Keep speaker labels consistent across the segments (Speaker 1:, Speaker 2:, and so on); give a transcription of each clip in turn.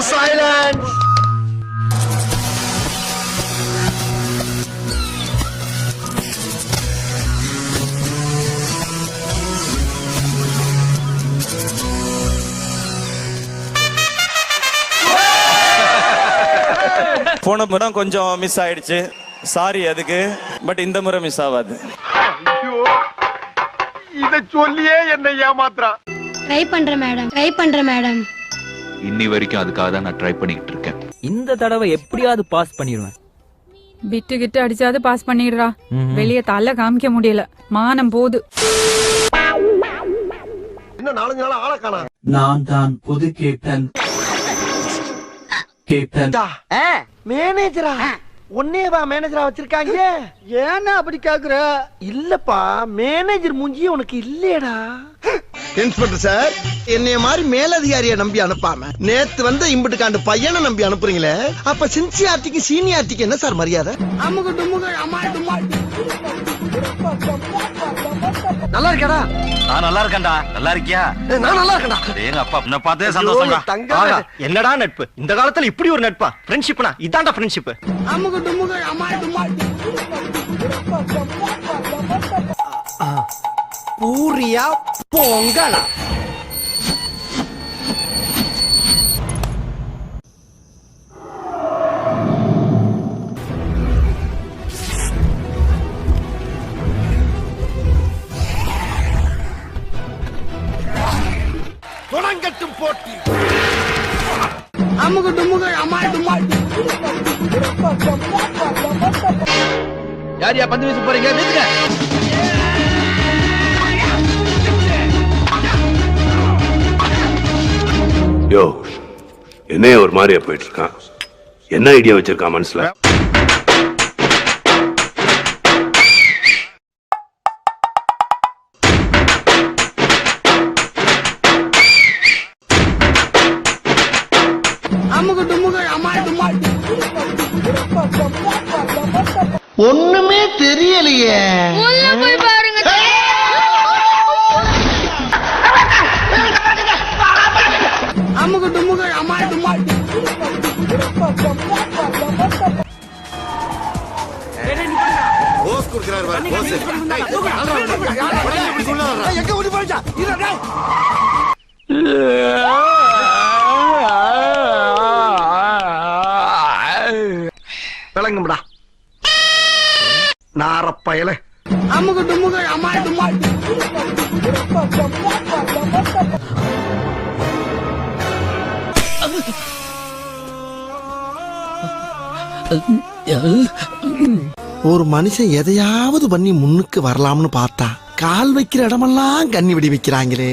Speaker 1: போன முறை கொஞ்சம் மிஸ் ஆயிடுச்சு. சாரி அதுக்கு பட் இந்த முறை மிஸ் ஆகாது
Speaker 2: இத சொல்லியே என்னை ஏமாத்துறான்
Speaker 3: ட்ரை பண்றேன் மேடம் ட்ரை பண்றேன் மேடம்
Speaker 4: இன்னி வரைக்கும் அதுக்காக தான் நான் ட்ரை பண்ணிக்கிட்டு இருக்கேன்.
Speaker 5: இந்த தடவை எப்படியாவது பாஸ் பண்ணிடுவேன்.
Speaker 6: பிட்டு கிட்டு அடிச்சாவது பாஸ் பண்ணிடுறா. வெளிய தலை காமிக்க முடியல. மானம் போது
Speaker 2: இன்னும் நாலஞ்சு நாள் ஆள காணா.
Speaker 7: நான் தான் புது கேப்டன். கேப்டன்
Speaker 2: மேனேஜரா உன்னேவா மேனேஜரா வச்சிருக்காங்க. ஏன்னா அப்படி கேக்குற? இல்லப்பா மேனேஜர் மூஞ்சி உனக்கு இல்லையடா. இன்ஸ்பெக்டர் சார் என்னைய மாதிரி மேலதிகாரியை நம்பி அனுப்பாம நேத்து வந்த இம்புட்டுக்காண்டு பையனை நம்பி அனுப்புறீங்களே அப்ப சின்சியாரிட்டிக்கு சீனியாரிட்டிக்கு என்ன சார் மரியாதை? அமுக டுமுக அமால் டுமால். நல்லா இருக்கடா
Speaker 8: நான் நல்லா இருக்கேன்டா. நல்லா இருக்கியா?
Speaker 2: நான் நல்லா இருக்கேன்டா.
Speaker 8: எங்க அப்பா உன்னை பார்த்தே
Speaker 2: தங்கம்.
Speaker 8: என்னடா நட்பு? இந்த காலத்துல இப்படி ஒரு நட்பா? ஃப்ரெண்ட்ஷிப்னா இதான்டா ஃப்ரெண்ட்ஷிப்
Speaker 2: அமுக டுமுக அமால் டுமால் பூரியா பொங்கலா?
Speaker 8: யார் யா பந்து வீச போறீங்க? வீசுங்க.
Speaker 9: யோ என்னைய ஒரு மாதிரியா போயிட்டு இருக்கான். என்ன ஐடியா வச்சிருக்கான் மனசுல?
Speaker 2: ஒண்ணுமே தெரியலையே.
Speaker 3: போய் பாருங்க.
Speaker 2: எங்க ஓடி போயிச்சா விளங்கும்டா. நாரப்பயல. அமுக டுமுக அமால் டுமால் ஒரு மனுஷன் எதையாவது பண்ணி முன்னுக்கு வரலாம்னு பார்த்தா கால் வைக்கிற இடமெல்லாம் கண்ணி வெடி வைக்கிறாங்களே.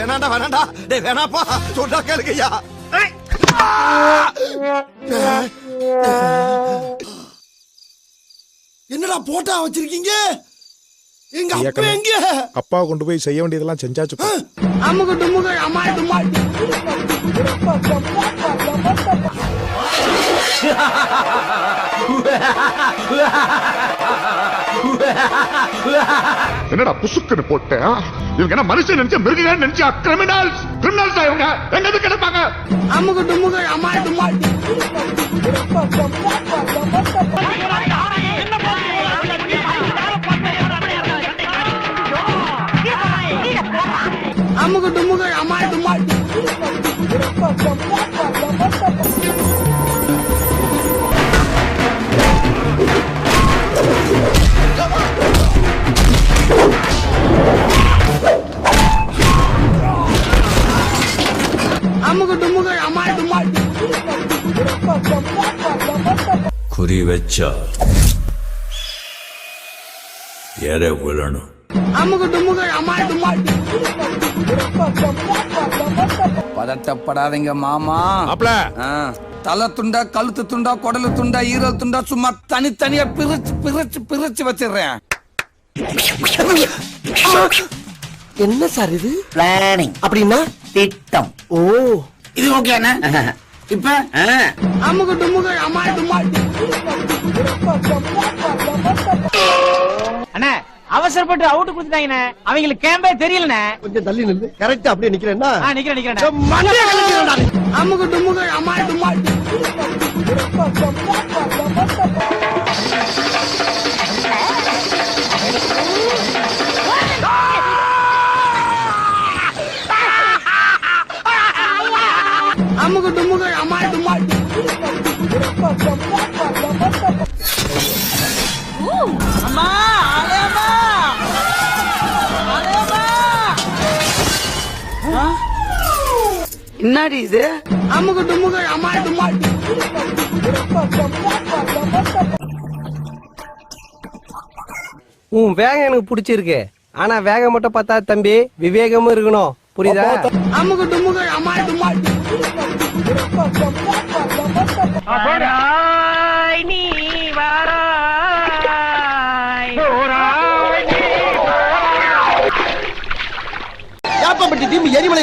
Speaker 2: வேணாண்டா வேணாண்டா. டேய் வேணாப்பா. சொல்றா கேளுங்கய்யா. என்னடா போட்டா வச்சிருக்கீங்க? எங்க அப்பா எங்க?
Speaker 10: அப்பா கொண்டு போய் செய்ய வேண்டியதெல்லாம் செஞ்சாச்சு
Speaker 2: அமுக டுமுக அமால் டுமால்
Speaker 10: என்னடா புசுக்குன்னு போட்ட? இவங்க என்ன மனுஷன் நினைச்ச மிருகங்கள் நினைச்ச கிரிமினல் கிரிமினல்ஸ் இவங்க? எங்க எது கிடப்பாங்க?
Speaker 2: அமுக டுமுக அம்மா டுமால் அமுக டுமுக அம்மா
Speaker 9: குறி வச்சா எற விழணும்.
Speaker 5: பதட்டப்படாதீங்க மாமா. தலை துண்டா கழுத்து துண்டா குடலு துண்டா ஈரல் துண்டா சும்மா தனித்தனியா பிரிச்சு பிரிச்சு பிரிச்சு வச்சிடுறேன்.
Speaker 2: என்ன சார் இது? பிளானிங் அப்படின்னா? திட்டம். ஓ.
Speaker 5: இது ஓகே இப்ப
Speaker 2: அமுக டுமுக அமால் டுமால்
Speaker 8: அண்ணே அவசரப்பட்டு அவுட் கொடுத்துட்டாங்கண்ணே. அவங்களுக்கு கேம்பே தெரியலண்ணே.
Speaker 2: கொஞ்சம் தள்ளி நில்லு. கரெக்டா அப்படியே நிக்கிறேன்னா?
Speaker 8: நிக்கிறேன் நிக்கிறேன்
Speaker 2: மண்டையை கலக்கிறேன்டா நீ.
Speaker 5: அமுகு டுமுகு அமால் டுமால் அமுகு டுமுகு அமால் டுமால் என்னடி இது? அமுகு டுமுகு அமால் டுமால்
Speaker 8: உன் வேகம் எனக்கு பிடிச்சிருக்கு. ஆனா வேகம் மட்டும் பார்த்தா தம்பி. விவேகமும் இருக்கணும். புரியுதா?
Speaker 5: அமுகு டுமுகு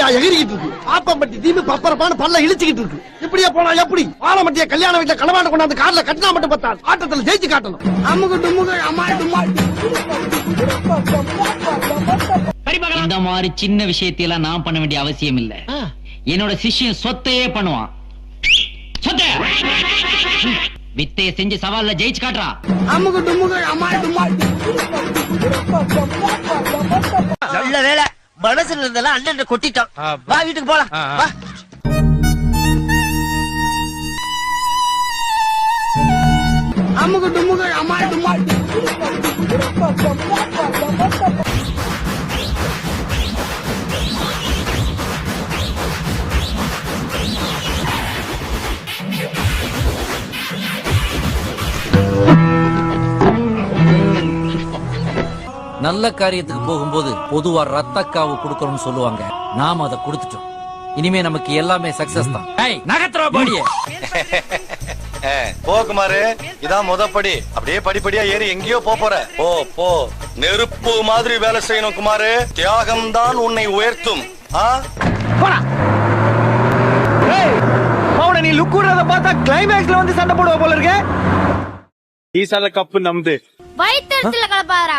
Speaker 2: எரிமலையா எகிரிக்கிட்டு இருக்கு. ஆப்பம்பட்டி தீம்பு பப்பரப்பான பல்ல இழிச்சுக்கிட்டு இருக்கு. இப்படியே போனா எப்படி? ஆலமட்டிய கல்யாண வீட்டுல களவாண்ட கொண்டாந்து கார்ல கட்டினா மட்டும் பத்தாது. ஆட்டத்துல ஜெயிச்சு காட்டணும்.
Speaker 5: அமுகு டுமுகு அமால் டுமால்
Speaker 11: இந்த மாதிரி சின்ன விஷயத்தையெல்லாம் நான் பண்ண வேண்டிய அவசியம் இல்ல. என்னோட சிஷ்யன் சொத்தையே பண்ணுவான். சொத்த! வித்தைய செஞ்சு சவால்ல ஜெயிச்சு காட்டுறா.
Speaker 8: நல்ல வேலை மனசுல இருந்தெல்லாம் அண்ணன் கொட்டிட்டோம் வா வீட்டுக்கு போலாம். வா.
Speaker 5: அமுகு டுமுகு அமால் டுமால்
Speaker 11: நல்ல காரியத்துக்கு போகும்போது பொதுவா ரத்த காவு கொடுக்கணும்னு சொல்லுவாங்க. நாம அதை கொடுத்துட்டோம். இனிமே நமக்கு எல்லாமே சக்சஸ் தான். நகத்துறா பாடியே.
Speaker 1: போகுமாரு இதான் முதப்படி அப்படியே படிப்படியா ஏறி எங்கேயோ போப் போற. போ போ. நெருப்பு மாதிரி வேலை செய்யணும் குமாரு. தியாகம் தான் உன்னை உயர்த்தும்.
Speaker 8: நீ லுக் விடுறத பார்த்தா கிளைமேக்ஸ்ல வந்து சண்டை போடுவ போல இருக்கு.
Speaker 1: ஈசால கப்பு நம்பு
Speaker 3: வயிற்றுல கலப்பாரா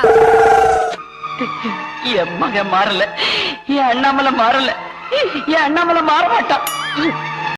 Speaker 11: என் மகன் மாறல. என் அண்ணாமலை மாறல. என் அண்ணாமலை மாற மாட்டான்